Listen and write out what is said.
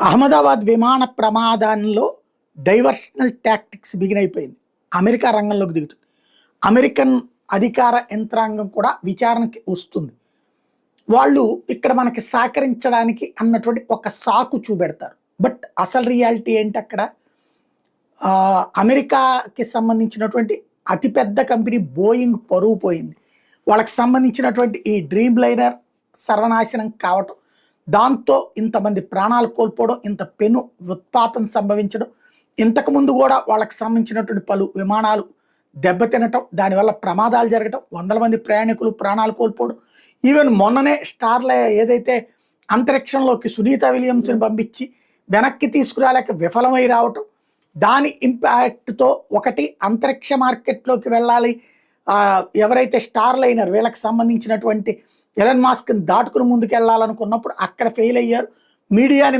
అహ్మదాబాద్ విమాన ప్రమాదంలో diversional tactics begin అయిపోయింది అమెరికా రంగంలోకి దిగుతుంది. అమెరికన్ అధికార యంత్రాంగం కూడా విచారణకి వస్తుంది. వాళ్ళు ఇక్కడ మనకి సహకరించడానికి అన్నటువంటి ఒక సాకు చూపెడతారు. బట్ అసలు రియాలిటీ ఏంటి అక్కడ? అమెరికాకి సంబంధించినటువంటి అతిపెద్ద కంపెనీ బోయింగ్ పరువు పోయింది వాళ్ళకి సంబంధించినటువంటి ఈ డ్రీమ్ లైనర్ సర్వనాశనం కావటం దాంతో ఇంతమంది ప్రాణాలు కోల్పోవడం ఇంత పెను ఉత్పాతం సంభవించడం ఇంతకుముందు కూడా వాళ్ళకి సంబంధించినటువంటి పలు విమానాలు దెబ్బతినటం దానివల్ల ప్రమాదాలు జరగటం వందల మంది ప్రయాణికులు ప్రాణాలు కోల్పోవడం ఈవెన్ మొన్ననే స్టార్ల ఏదైతే అంతరిక్షంలోకి సునీత విలియమ్స్ని పంపించి వెనక్కి తీసుకురాలేక విఫలమై రావటం దాని ఇంపాక్ట్తో ఒకటి అంతరిక్ష మార్కెట్లోకి వెళ్ళాలి. ఎవరైతే స్టార్ లైనర్ వీళ్ళకి సంబంధించినటువంటి ఎలన్ మాస్క్ని దాటుకుని ముందుకు వెళ్ళాలనుకున్నప్పుడు అక్కడ ఫెయిల్ అయ్యారు. మీడియాని